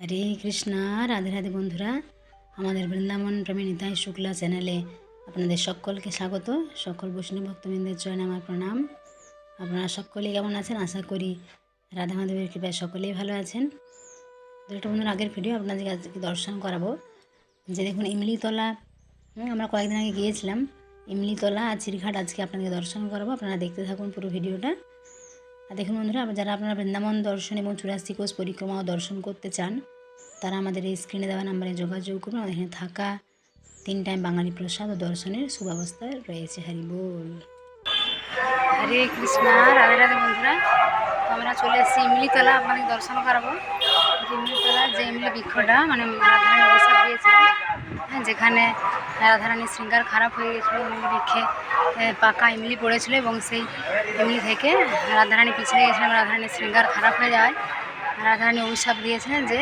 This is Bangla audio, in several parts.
হরে কৃষ্ণা, রাধে রাধে বন্ধুরা। আমাদের বৃন্দাবন প্রেমী নিতাই শুক্লা চ্যানেলে আপনাদের সকলকে স্বাগত। সকল বৈষ্ণব ভক্তবৃন্দের জন্য আমার প্রণাম। আপনারা সকলেই কেমন আছেন? আশা করি রাধা মাধবের কৃপায় সকলেই ভালো আছেন। একটা বন্ধুর আগের ভিডিও আপনাদেরকে আজকে দর্শন করাবো। যে দেখুন, ইমলিতলা। আমরা কয়েকদিন আগে গিয়েছিলাম। ইমলিতলা আর চিরঘাট আজকে আপনাদেরকে দর্শন করাবো। আপনারা দেখতে থাকুন পুরো ভিডিওটা। আর দেখুন বন্ধুরা যারা আপনারা বৃন্দাবন দর্শন এবং চুরাশি কোষ পরিক্রমাও দর্শন করতে চান, তারা আমাদের এই স্ক্রিনে দেওয়া নাম্বারে যোগাযোগ করুন। আমাদের এখানে থাকা তিন টাইম বাঙালি প্রসাদ ও দর্শনের সুব্যবস্থা রয়েছে। হরি বল। হরে কৃষ্ণ, রাধে রাধে বন্ধুরা। আমরা চলে এসেছি ইমলিতলা, আপনাদের দর্শন করাবো। ইমলিতলা যে ইমলি বৃক্ষটা মানে অবস্থা দিয়েছে হ্যাঁ যেখানে রাধারানীর শৃঙ্গার খারাপ হয়ে গেছিল বৃক্ষে পাকা ইমলি পড়েছিল এবং সেই ইমলি থেকে রাধারানী পিছলে গেছিলেন, রাধারানীর শৃঙ্গার খারাপ হয়ে যায় রাধারানী অভিশাপ দিয়েছিলেন যে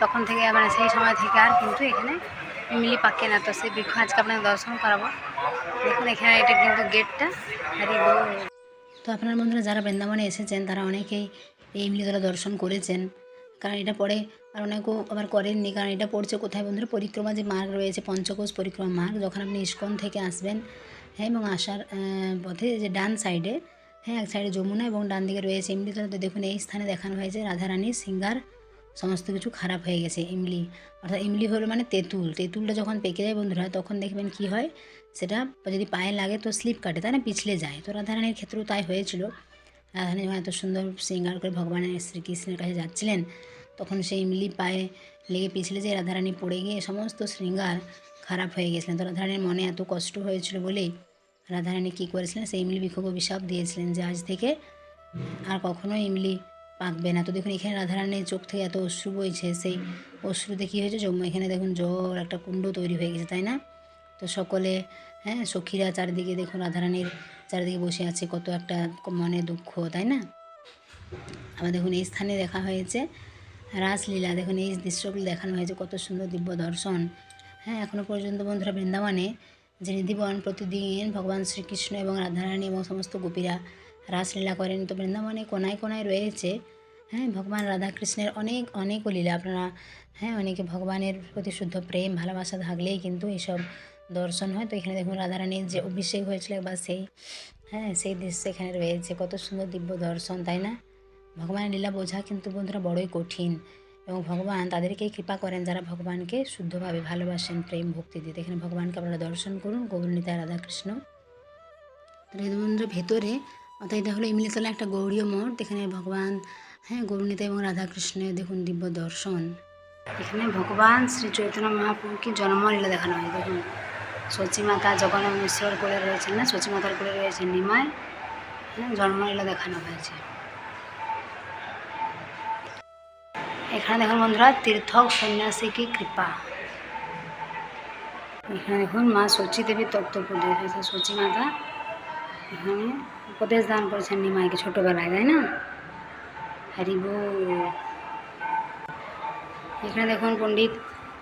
তখন থেকে মানে সেই সময় থেকে আর কিন্তু এখানে ইমলি পাকে না। তো সেই বৃক্ষ আজকে আপনাকে দর্শন করাবো। দেখুন, এখানে এটা কিন্তু গেটটা। বল। তো আপনার বন্ধুরা, যারা বৃন্দাবনে এসেছেন, তারা অনেকেই এই ইমলিতলা দর্শন করেছেন। কারণ এটা পরে আর অনেকেও আবার করেননি, কারণ এটা পড়ছে কোথায় বন্ধুরা? পরিক্রমা যে মার্গ রয়েছে, পঞ্চকোষ পরিক্রমা মার্গ, যখন আপনি ইস্কন থেকে আসবেন হ্যাঁ এবং আসার পথে যে ডান সাইডে হ্যাঁ এক সাইডে যমুনা এবং ডান দিকে রয়েছে ইমলিতলা তো দেখুন এই স্থানে দেখানো হয়েছে রাধারানীর সিঙ্গার, সমস্ত কিছু খারাপ হয়ে গেছে ইমলি। অর্থাৎ ইমলি হলো মানে তেঁতুল, তেঁতুলটা যখন পেকে যায় বন্ধুরা, তখন দেখবেন কি হয়, সেটা যদি পায়ে লাগে তো স্লিপ কাটে, তাই না? পিছলে যায়। তো রাধারানীর ক্ষেত্রেও তাই হয়েছিল। রাধারানী এত সুন্দর সিঙ্গার করে ভগবানের শ্রীকৃষ্ণের কাছে যাচ্ছিলেন তখন সেই ইমলি পায়ে লেগে পিছলে যে রাধারানী পড়ে গিয়ে সমস্ত শৃঙ্গার খারাপ হয়ে গেছিলেন। তো রাধারানীর মনে এত কষ্ট হয়েছিল বলেই রাধারানী কী করেছিলেন? সেই ইমলি বিক্ষোভ অভিশাপ দিয়েছিলেন যে আজ থেকে আর কখনো ইমলি পাকবে না। তো দেখুন, এখানে রাধারানীর চোখ থেকে এত অশ্রু বইছে। সেই অশ্রুতে কী হয়েছে? জম্মু এখানে দেখুন জল একটা কুণ্ড তৈরি হয়ে গেছে, তাই না? তো সকলে হ্যাঁ সখীরা চারিদিকে দেখুন, রাধারানীর চারিদিকে বসে আছে, কত একটা মনে দুঃখ, তাই না? আবার দেখুন, এই স্থানে দেখা হয়েছে রাসলীলা, দেখুন এই দৃশ্যগুলো দেখানো হয়েছে, কত সুন্দর দিব্য দর্শন। হ্যাঁ এখনও পর্যন্ত বন্ধুরা বৃন্দাবনে যে নিধিবন প্রতিদিন ভগবান শ্রীকৃষ্ণ এবং রাধারানী এবং সমস্ত গোপীরা রাসলীলা করেন, তো বৃন্দাবনে কোনায় কোনায় রয়েছে হ্যাঁ ভগবান রাধাকৃষ্ণের অনেক অনেক লীলা। আপনারা হ্যাঁ অনেকে ভগবানের প্রতি শুদ্ধ প্রেম, ভালোবাসা থাকলেই কিন্তু এইসব দর্শন হয়। তো এখানে দেখুন রাধারানীর যে অভিষেক হয়েছিল বা সেই হ্যাঁ সেই দৃশ্য এখানে রয়েছে, কত সুন্দর দিব্য দর্শন, তাই না? ভগবানের লীলা বোঝা কিন্তু বন্ধুরা বড়ই কঠিন এবং ভগবান তাদেরকেই কৃপা করেন যারা ভগবানকে শুদ্ধভাবে ভালোবাসেন, প্রেম, ভক্তি দিতে। এখানে ভগবানকে আপনারা দর্শন করুন, গৌরনীতা, রাধাকৃষ্ণ। তো হৃদবন্ধুর ভেতরে, অর্থাৎ এটা হলো ইমলিতলা একটা গৌরীয় মঠ, এখানে ভগবান হ্যাঁ গৌরনীতা এবং রাধাকৃষ্ণের দেখুন দিব্য দর্শন। এখানে ভগবান শ্রী চৈতন্য মহাপ্রভুকে জন্মলীলা দেখানো হয়। দেখুন মাতা জগন্নাথ মিশ্রর কোলে রয়েছেন না? মাতার কোলে রয়েছেন নিমায় হ্যাঁ জন্মলীলা দেখানো হয়েছে। এখানে দেখুন বন্ধুরা, তীর্থক সন্ন্যাসী কি কৃপা। এখানে দেখুন মা সচী দেবী তত্ত্বপদেশ হয়েছে সচী মাতা। এখানে উপদেশ দান করেছেন নিমাইকে ছোটোবেলায়, তাই না? হরি বল। এখানে দেখুন পণ্ডিত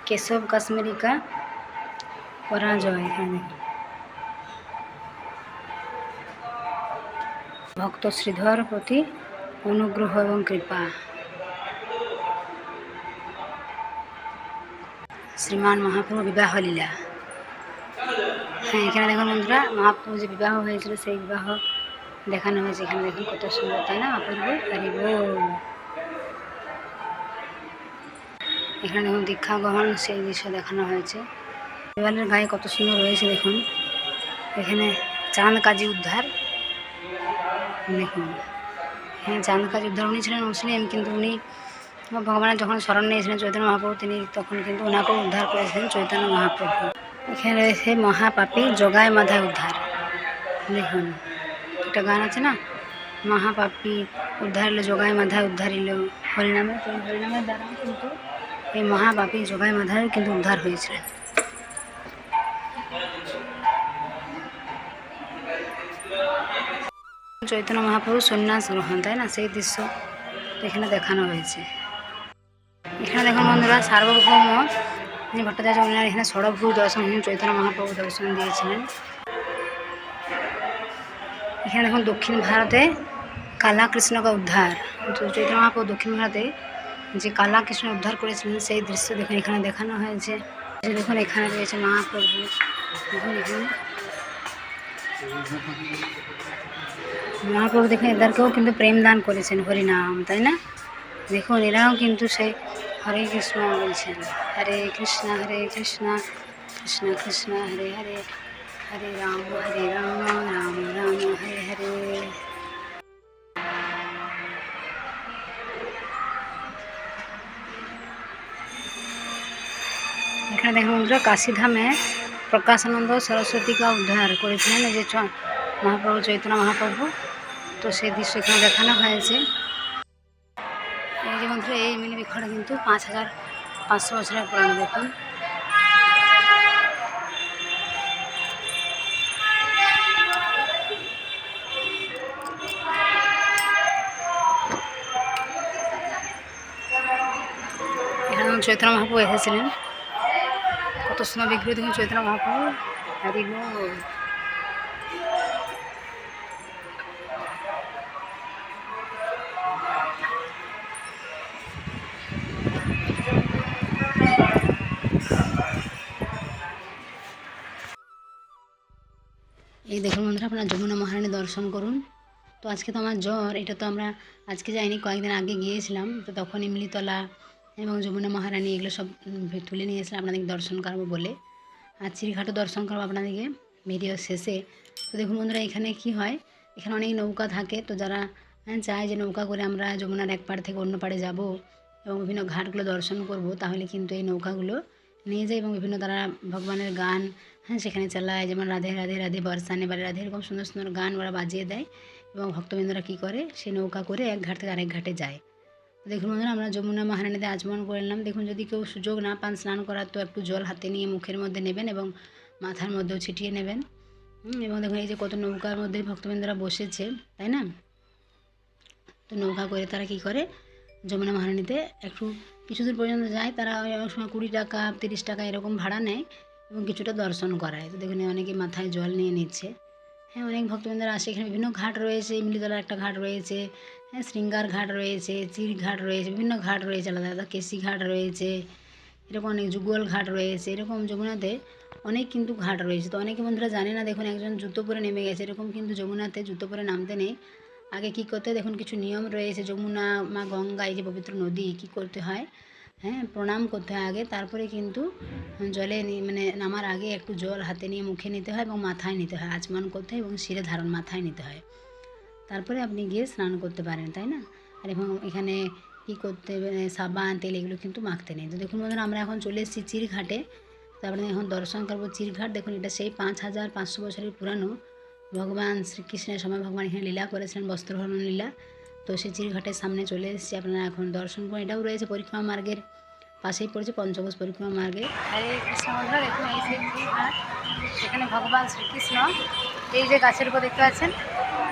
কেশব কাশ্মীরিকা পরাজয়, এখানে। ভক্ত শ্রীধর প্রতি অনুগ্রহ এবং কৃপা। শ্রীমান মহাপ্রভু বিবাহ লীলা। হ্যাঁ এখানে দেখুন বন্ধুরা, মহাপ্রভু যে বিবাহ হয়েছিল, সেই বিবাহ দেখানো হয়েছে। এখানে দেখুন কত সুন্দর, তাই না, অপূর্ব? হরি এখানে দেখুন দীক্ষা গ্রহণ, সেই দৃশ্য দেখানো হয়েছে। দেওয়ালের গায়ে কত সুন্দর রয়েছে, দেখুন। এখানে চাঁদ কাজী উদ্ধার। দেখুন। হ্যাঁ চাঁদ কাজী উদ্ধার, উনি ছিলেন মুসলিম, কিন্তু উনি ভগবানের যখন শরণ নিয়েছিলেন চৈতন্য মহাপ্রভু, তিনি তখন কিন্তু ওনাকে উদ্ধার করেছিলেন চৈতন্য মহাপ্রভু। এখানে রয়েছে মহাপাপী জগায় মাথায় উদ্ধার। দেখুন একটা গান আছে না? মহাপাপী উদ্ধার হলো জগায় মাথায় উদ্ধারিল। হরিনামে তো হরিনামের দ্বারা কিন্তু এই মহাপাপী জগায় মাথায় কিন্তু উদ্ধার হয়েছিলেন চৈতন্য মহাপ্রভু সন্ন্যাস গ্রহণ, তাই না? সেই দৃশ্য এখানে দেখানো হয়েছে। এখানে দেখুন বন্ধুরা সার্বভৌম। যিনি ভট্টাচার্য ওনার এখানে ষড়ভূ দর্শন। চৈতন্য মহাপ্রভু দর্শন দিয়েছিলেন। এখানে দেখুন দক্ষিণ ভারতে কালা কৃষ্ণকে উদ্ধার চৈতন্য মহাপ্রভু দক্ষিণ ভারতে যে কালা কৃষ্ণ উদ্ধার করেছিলেন, সেই দৃশ্য দেখুন, এখানে দেখানো হয়েছে। দেখুন, এখানে রয়েছে মহাপ্রভু। মহাপ্রভু দেখুন, এদেরকেও কিন্তু প্রেম দান করেছেন, হরিনাম, তাই না? দেখুন, এরাও কিন্তু সেই হরে কৃষ্ণ বলছেন। হরে কৃষ্ণ হরে কৃষ্ণ কৃষ্ণ কৃষ্ণ, হরে হরে। হরে রাম হরে রাম রাম রাম, হরে হরে। এখানে দেখুন, বন্ধুরা কাশীধামে প্রকাশানন্দ সরস্বতীকে উদ্ধার করেছিলেন যে মহাপ্রভু চৈতন্য মহাপ্রভু। তো সেই দৃশ্য এখানে দেখানো হয়েছে। যে বন্ধুরা এই মিনি বৃক্ষটা কিন্তু পাঁচ হাজার পাঁচশো বছরের পুরানো দেখুন চৈতন্য মহাপ্রভু এসেছিলেন, কত সুন্দর বিগ্রহ দেখুন চৈতন্য হরি বল। এই দেখুন বন্ধুরা আপনার যমুনা মহারানী দর্শন করুন। তো আজকে তো আমার জ্বর এটা তো আমরা আজকে যাইনি কয়েকদিন আগে গিয়েছিলাম। তো তখন ইমলিতলা এবং যমুনা মহারানী এগুলো সব তুলে নিয়ে আপনাদেরকে দর্শন করব বলে। আর চিড়ঘাটও দর্শন করব আপনাদেরকে ভিডিও শেষে। তো দেখুন বন্ধুরা এখানে কি হয় এখানে অনেক নৌকা থাকে। তো যারা হ্যাঁ, চায় যে নৌকা করে আমরা যমুনার এক পাড় থেকে অন্য পাড়ে যাব এবং বিভিন্ন ঘাটগুলো দর্শন করব তাহলে কিন্তু এই নৌকাগুলো নিয়ে যায় এবং বিভিন্ন তারা ভগবানের গান হ্যাঁ সেখানে চালায়। যেমন রাধে রাধে রাধে বর্ষানে বারে রাধে এরকম সুন্দর সুন্দর গান ওরা বাজিয়ে দেয় এবং ভক্তবৃন্দরা কী করে? সে নৌকা করে এক ঘাট থেকে আরেক ঘাটে যায়। দেখুন বন্ধুরা, আমরা যমুনা মহারানীতে আচমন করে নিলাম দেখুন, যদি কেউ সুযোগ না পান স্নান করার, তো একটু জল হাতে নিয়ে মুখের মধ্যে নেবেন এবং মাথার মধ্যেও ছিটিয়ে নেবেন। এবং দেখুন, এই যে কত নৌকার মধ্যে ভক্তবৃন্দরা বসেছে, তাই না? তো নৌকা করে তারা কি করে? যমুনা মহারানীতে একটু কিছু দূর পর্যন্ত যায়। তারা ওই সময় কুড়ি টাকা, তিরিশ টাকা এরকম ভাড়া নেয়। এবং কিছুটা দর্শন করায়। তো দেখুন অনেকে মাথায় জল নিয়ে নিচ্ছে। হ্যাঁ অনেক ভক্তবৃন্দরা আসে। এখানে বিভিন্ন ঘাট রয়েছে ইমলিতলার একটা ঘাট রয়েছে হ্যাঁ শৃঙ্গার ঘাট রয়েছে, চির ঘাট রয়েছে, বিভিন্ন ঘাট রয়েছে, আলাদা আলাদা কেসি ঘাট রয়েছে, এরকম অনেক যুগল ঘাট রয়েছে, এরকম যমুনাতে অনেক কিন্তু ঘাট রয়েছে। তো অনেকে বন্ধুরা জানে না, দেখুন, একজন জুতো পরে নেমে গেছে, এরকম কিন্তু যমুনাতে জুতো পরে নামতে নেই। আগে কি করতে দেখুন, কিছু নিয়ম রয়েছে, যমুনা, মা গঙ্গা, এই যে পবিত্র নদী, কি করতে হয়? হ্যাঁ প্রণাম করতে হয় আগে তারপরে কিন্তু জলে মানে নামার আগে একটু জল হাতে নিয়ে মুখে নিতে হয় এবং মাথায় নিতে হয় আচমন করতে হয় এবং শিরে ধারণ মাথায় নিতে হয়। তারপরে আপনি গিয়ে স্নান করতে পারেন তাই না? আর এবং এখানে কী করতে হবে, সাবান তেল এগুলো কিন্তু মাখতে নেই। তো দেখুন বন্ধুরা আমরা এখন চলে এসেছি চিরঘাটে। তারপরে এখন দর্শন করব চিরঘাট। দেখুন এটা সেই পাঁচ হাজার পাঁচশো বছরের পুরানো ভগবান শ্রীকৃষ্ণের সময় ভগবান এখানে লীলা করেছিলেন বস্ত্রহরণ লীলা। তো সেই চিরঘাটের সামনে চলে এসেছি। আপনারা এখন দর্শন করুন। এটাও রয়েছে পরিক্রমা মার্গের পাশেই পড়েছে পঞ্চকোষ পরিক্রমা মার্গে। হরে কৃষ্ণ বন্ধুরা এই সেই সেখানে ভগবান শ্রীকৃষ্ণ। এই যে গাছের উপর দেখতে পাচ্ছেন,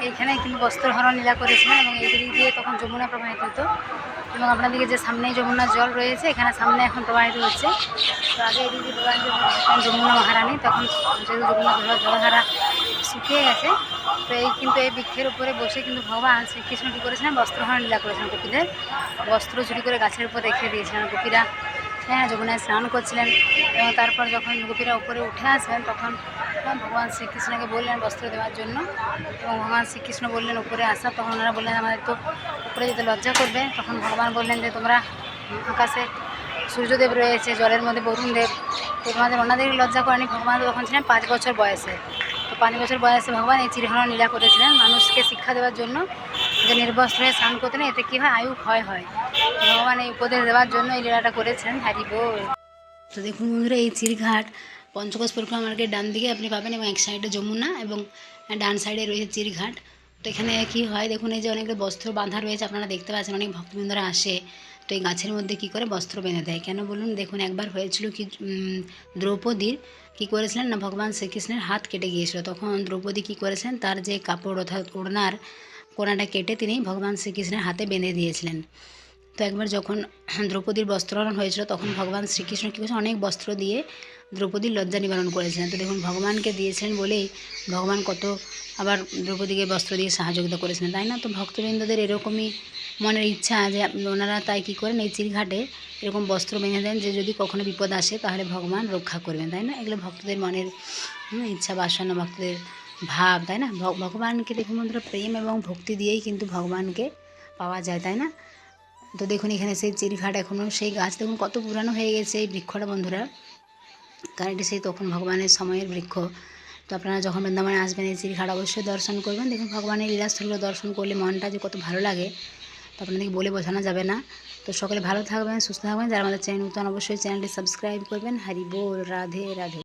এইখানে কিন্তু বস্ত্রহরণ লীলা করেছিলেন এবং এই দিক দিয়ে তখন যমুনা প্রবাহিত হতো। এবং আপনাদেরকে যে সামনেই যমুনার জল রয়েছে, এখানে সামনে এখন প্রবাহিত হচ্ছে। তো আগে এদিক প্রবাহিত হতো যমুনা মহারানী, তখন যেহেতু যমুনা জল জলধারা শুকিয়ে গেছে। তো এই কিন্তু এই বৃক্ষের উপরে বসে কিন্তু ভগবান শ্রীকৃষ্ণ কী করেছিলেন? বস্ত্রহরণ লীলা করেছিলেন গোপীদের। বস্ত্র চুরি করে গাছের উপর রেখে দিয়েছিলেন গোপীরা। হ্যাঁ যমুনায় স্নান করছিলেন এবং তারপর যখন গোপীরা উপরে উঠে আসবেন তখন ভগবান শ্রীকৃষ্ণকে বললেন বস্ত্র দেওয়ার জন্য। এবং ভগবান শ্রীকৃষ্ণ বললেন, উপরে আসা। তখন ওনারা বললেন, আমাদের তো উপরে যেতে লজ্জা করবে। তখন ভগবান বললেন যে, তোমরা আকাশে সূর্যদেব রয়েছে, জলের মধ্যে বরুণ দেব তোমাদের ওনাদের লজ্জা করেনি? ভগবান তখন ছিলেন পাঁচ বছর বয়সে। পাঁচ বছর বয়সে ভগবান, এই চিরহরণ লীলা করেছিলেন। মানুষকে শিক্ষা দেওয়ার জন্য যে নির্বস্ত্র হয়ে স্নান করতে এতে কী হয়? আয়ু ক্ষয় হয়। ভগবান এই উপদেশ দেওয়ার জন্য এই লীলাটা করেছেন, হারি বল। তো দেখুন বন্ধুরা, এই চিরঘাট পঞ্চকোষ পরিক্রমা মার্গের ডান দিকে আপনি পাবেন এবং এক সাইডে যমুনা এবং ডান সাইডে রয়েছে চিরঘাট তো এখানে কি হয়? দেখুন এই যে অনেকগুলো বস্ত্র বাঁধা রয়েছে, আপনারা দেখতে পাচ্ছেন, অনেক ভক্তবৃন্দরা আসে। তো এই গাছের মধ্যে কি করে বস্ত্র বেঁধে দেয়? কেন বলুন? দেখুন, একবার হয়েছিল কি দ্রৌপদীর কি করেছিলেন না, ভগবান শ্রীকৃষ্ণের হাত কেটে গিয়েছিল। তখন দ্রৌপদী কি করেছেন? তার যে কাপড় অর্থাৎ ওড়নার কোনাটা কেটে তিনি ভগবান শ্রীকৃষ্ণের হাতে বেঁধে দিয়েছিলেন। তো একবার যখন দ্রৌপদীর বস্ত্রহরণ হয়েছিল, তখন ভগবান শ্রীকৃষ্ণ কী করেছে অনেক বস্ত্র দিয়ে দ্রৌপদীর লজ্জা নিবারণ করেছিলেন। তো দেখুন, ভগবানকে দিয়েছেন বলেই ভগবান কত আবার দ্রৌপদীকে বস্ত্র দিয়ে সহযোগিতা করেছিলেন, তাই না? তো ভক্তবৃন্দদের এরকমই মনের ইচ্ছা যে ওনারা তাই কী করেন? এই চিরঘাটে এরকম বস্ত্র বেঁধে দেন যে যদি কখনো বিপদ আসে তাহলে ভগবান রক্ষা করবেন, তাই না? এগুলো ভক্তদের মনের ইচ্ছা, বাসনা, ভক্তদের ভাব, তাই না? ভগবানকে দেখুন বন্ধুরা, প্রেম এবং ভক্তি দিয়েই কিন্তু ভগবানকে পাওয়া যায়, তাই না? তো দেখুন, এখানে সেই চিরঘাট এখনও সেই গাছ, দেখুন কত পুরানো হয়ে গেছে এই বৃক্ষটা বন্ধুরা। কারণ এটি সেই তখন ভগবানের সময়ের বৃক্ষ। তো আপনারা যখন বৃন্দাবনে আসবেন, এই শ্রীঘাট অবশ্যই দর্শন করবেন। দেখুন, ভগবানের লীলাস্থলগুলো দর্শন করলে মনটা যে কত ভালো লাগে, তো আপনাদেরকে বলে বোঝানো যাবে না। তো সকলে ভালো থাকবেন, সুস্থ থাকবেন। যারা আমাদের চ্যানেল নতুন, অবশ্যই চ্যানেলটি সাবস্ক্রাইব করবেন। হরি বোল, রাধে রাধে।